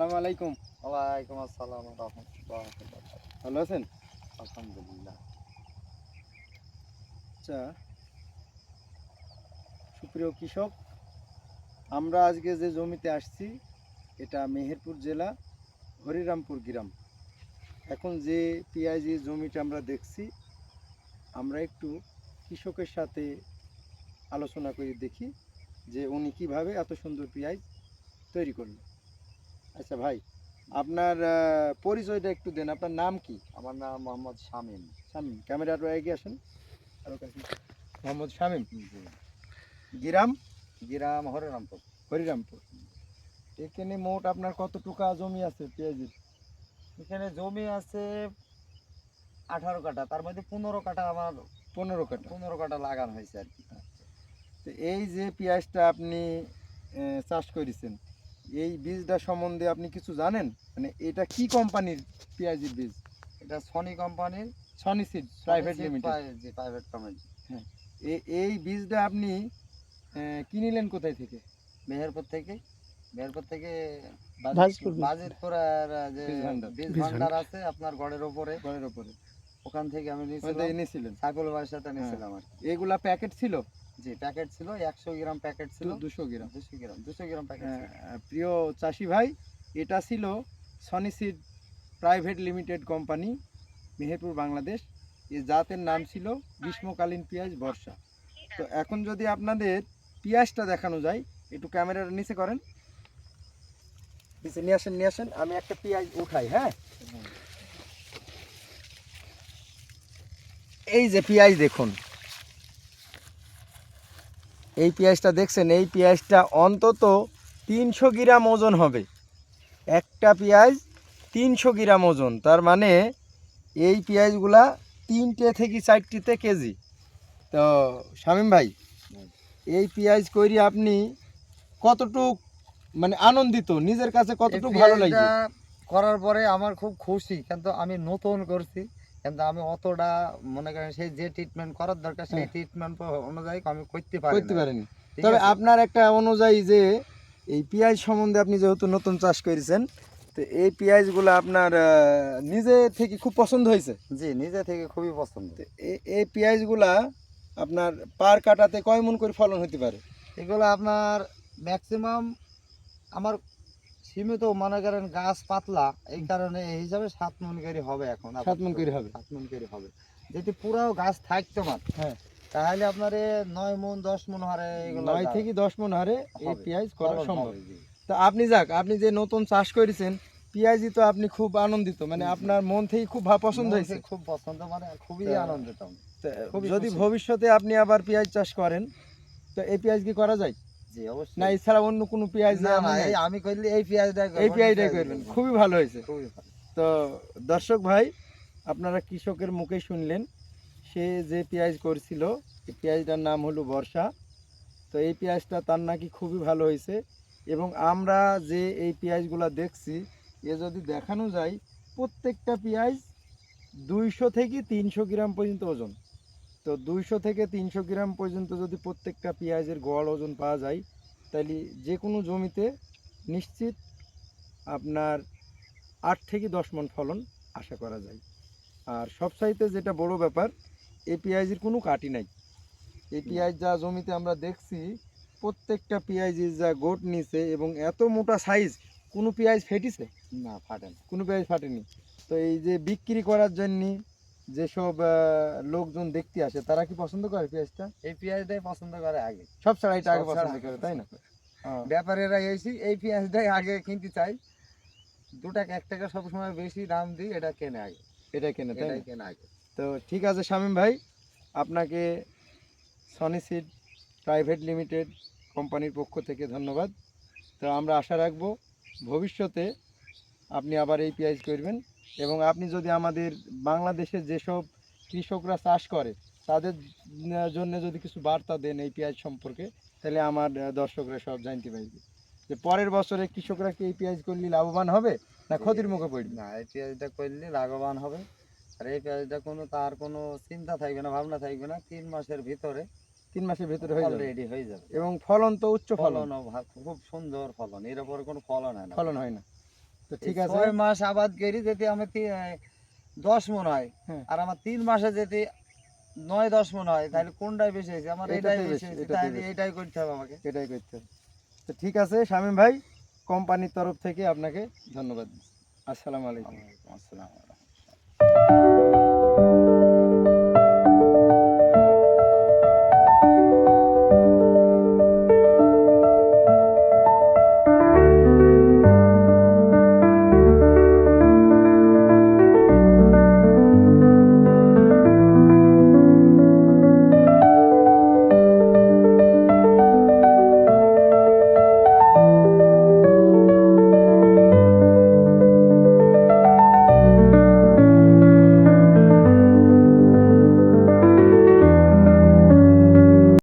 আসসালামু আলাইকুম। ওয়ালাইকুম আসসালাম রহমতুল্লাহ ভালো আছেন? আলহামদুলিল্লাহ। আচ্ছা সুপ্রিয় কৃষক আমরা আজকে যে জমিতে আসছি এটা মেহেরপুর জেলা হরিরামপুর গ্রাম। এখন যে পিঁয়াজি জমিটা আমরা দেখছি আমরা একটু কৃষকের সাথে আলোচনা করে দেখি যে উনি কীভাবে এত সুন্দর পেঁয়াজ তৈরি করলেন। আচ্ছা ভাই আপনার পরিচয়টা একটু দেন আপনার নাম কি? আমার নাম মোহাম্মদ শামীম। শামীম ক্যামেরার এগিয়ে আসেন। মোহাম্মদ শামীম? গ্রাম? গ্রাম হরিরামপুর। হরিরামপুর। এখানে মোট আপনার কত টুকা জমি আছে পেঁয়াজির? এখানে জমি আছে আঠারো কাঠা তার মধ্যে পনেরো কাঠা আমার পনেরো কাঠা। পনেরো কাঠা লাগানো হয়েছে আর কি। তো এই যে পেঁয়াজটা আপনি চাষ করেছেন এই বীজটা সম্বন্ধে আপনি কিছু জানেন? মানে এটা কি কোম্পানির পেঁয়াজির বীজ? এটা সনি কোম্পানির Sony seed private limited private company হ্যাঁ। এই বীজটা আপনি আহ, কিনিলেন কোথায় থেকে? মেহেরপুর থেকে। মেহেরপুর থেকে ভাজপুর। বাজিতপুরের যে বীজ ভান্ডার। আছে আপনার গড়ের ওপরে। ঘরের ওপরে। ওখান থেকে আমি নিয়েছিলাম থেকে এনেছিলেন সাইকুল ভাইয়ের সাথে নিয়েছিলাম আর এগুলা প্যাকেট ছিল? জি প্যাকেট ছিল একশো গ্রাম প্যাকেট ছিল। দুশো গ্রাম। দুশো গ্রাম দুশো গ্রাম প্যাকেট প্রিয় চাষি ভাই এটা ছিল Sony seed private limited company Meherpur Bangladesh. এই জাতের নাম ছিল গ্রীষ্মকালীন পেঁয়াজ বর্ষা। তো এখন যদি আপনাদের পেঁয়াজটা দেখানো যায় একটু ক্যামেরার নিচে করেন। নিচে নিয়ে আসেন নিয়ে আসেন। আমি একটা পেঁয়াজ উঠাই হ্যাঁ? এই যে পেঁয়াজ দেখুন। এই পেঁয়াজটা দেখছেন এই পেঁয়াজটা অন্তত তিনশো গ্রাম ওজন হবে। একটা পেঁয়াজ তিনশো গ্রাম ওজন তার মানে এই পেঁয়াজগুলা তিনটে থেকে চারটিতে কেজি। তো শামীম ভাই এই পেঁয়াজ করি আপনি কতটুক মানে আনন্দিত নিজের কাছে কতটুকু ভালো লাগে করার পরে আমার খুব খুশি কিন্তু আমি নতুন করছি। কিন্তু আমি অতটা মনে করেন সেই যে ট্রিটমেন্ট করার দরকার সেই হ্যাঁ। ট্রিটমেন্ট অনুযায়ী আমি করতে পারি করতে। পারেনি। তবে আপনার একটা অনুযায়ী যে এই পেঁয়াজ সম্বন্ধে আপনি যেহেতু নতুন চাষ করেছেন তো এই পেঁয়াজগুলো আপনার নিজে থেকে খুব পছন্দ হয়েছে? জি নিজে থেকে খুবই পছন্দ। এই পেঁয়াজগুলা আপনার পার কাটাতে কয় মন করে ফলন হতে পারে? এগুলো আপনার ম্যাক্সিমাম আমার সীমিত মনে করেন গাছ পাতলা এই কারণে এই হিসাবে সাত মন করে হবে এখন সাত করে হবে। সাত মন করে হবে যদি পুরো গাছ থাকতো না হ্যাঁ। তাহলে আপনার নয় মন দশ মন হারে নয় থেকে দশ মন হারে এই পেঁয়াজ করা সম্ভব। তো আপনি যাক আপনি যে নতুন চাষ করেছেন পেঁয়াজই তো আপনি খুব আনন্দিত মানে আপনার মন থেকে খুব পছন্দ হয়েছে খুব পছন্দ মানে খুবই আনন্দিত। তো যদি ভবিষ্যতে আপনি আবার পেঁয়াজ চাষ করেন তো এই পেঁয়াজ কি করা যায় জি অবশ্যই। না এছাড়া অন্য কোনো পেঁয়াজ না আমি করলে এই পেঁয়াজটা এই পেঁয়াজটাই করবেন খুবই ভালো হয়েছে। খুবই তো দর্শক ভাই আপনারা কৃষকের মুখে শুনলেন সে যে পেঁয়াজ করছিল এই পেঁয়াজটার নাম হলো বর্ষা। তো এই পেঁয়াজটা তার নাকি খুবই ভালো হয়েছে এবং আমরা যে এই পেঁয়াজগুলো দেখছি এ যদি দেখানো যায় প্রত্যেকটা পেঁয়াজ দুইশো থেকে তিনশো গ্রাম পর্যন্ত ওজন। তো দুইশো থেকে তিনশো গ্রাম পর্যন্ত যদি প্রত্যেকটা পেঁয়াজের গড় ওজন পাওয়া যায় তাহলে যে কোনো জমিতে নিশ্চিত আপনার আট থেকে দশ মন ফলন আশা করা যায়। আর সবসাইতে যেটা বড় ব্যাপার এই পেঁয়াজের কোনো কাটি নাই। এই পেঁয়াজ যা জমিতে আমরা দেখছি প্রত্যেকটা পেঁয়াজের যা গোট নিছে এবং এত মোটা সাইজ কোনো পেঁয়াজ ফেটিছে? না ফাটে না কোনো পেঁয়াজ ফাটেনি। তো এই যে বিক্রি করার জন্য যেসব লোকজন দেখতে আসে তারা কি পছন্দ করে পেঁয়াজটা? এই পেঁয়াজটাই পছন্দ করে আগে। সব ছাড়া আগে পছন্দ করে তাই না। ব্যাপারীরা এসে এই পেঁয়াজটাই আগে কিনতে চাই। দু টাকা এক টাকা সবসময় বেশি দাম দিই এটা কেনে আগে। এটা কেনে তাই কেনে আগে। তো ঠিক আছে শামীম ভাই আপনাকে সনি সিড প্রাইভেট লিমিটেড কোম্পানির পক্ষ থেকে ধন্যবাদ। তো আমরা আশা রাখব ভবিষ্যতে আপনি আবার এই পেঁয়াজ করবেন। এবং আপনি যদি আমাদের বাংলাদেশের যেসব কৃষকরা চাষ করে তাদের জন্য যদি কিছু বার্তা দেন এই পেঁয়াজ সম্পর্কে তাহলে আমার দর্শকরা সব জানতে পারবে। যে পরের বছরে কৃষকরা কি এই পেঁয়াজ করলে লাভবান হবে না ক্ষতির মুখে পড়বে? না এই পেঁয়াজটা করলে লাভবান হবে। আর এই পেঁয়াজটা কোনো তার কোনো চিন্তা থাকবে না ভাবনা থাকবে না তিন মাসের ভিতরে তিন মাসের ভিতরে হয়ে যাবে। অলরেডি হয়ে যাবে। এবং ফলন তো উচ্চ ফলন। খুব সুন্দর ফলন এর উপরে কোনো ফলন হয় না। ফলন হয় না। তো ঠিক আছে। ছয় মাস আবাদ করি যেতে আমি দশ মন হয়। হ্যাঁ। আর আমার তিন মাসে যদি নয় দশ মন হয়। তাহলে কোনটাই বেশি হয়েছে? আমার এটাই বেশি, হয়েছে। এটাই করতে হবে আমাকে। এটাই করতে হবে। তো ঠিক আছে শামীম ভাই কোম্পানির তরফ থেকে আপনাকে ধন্যবাদ। আসসালামু আলাইকুম। আসসালাম।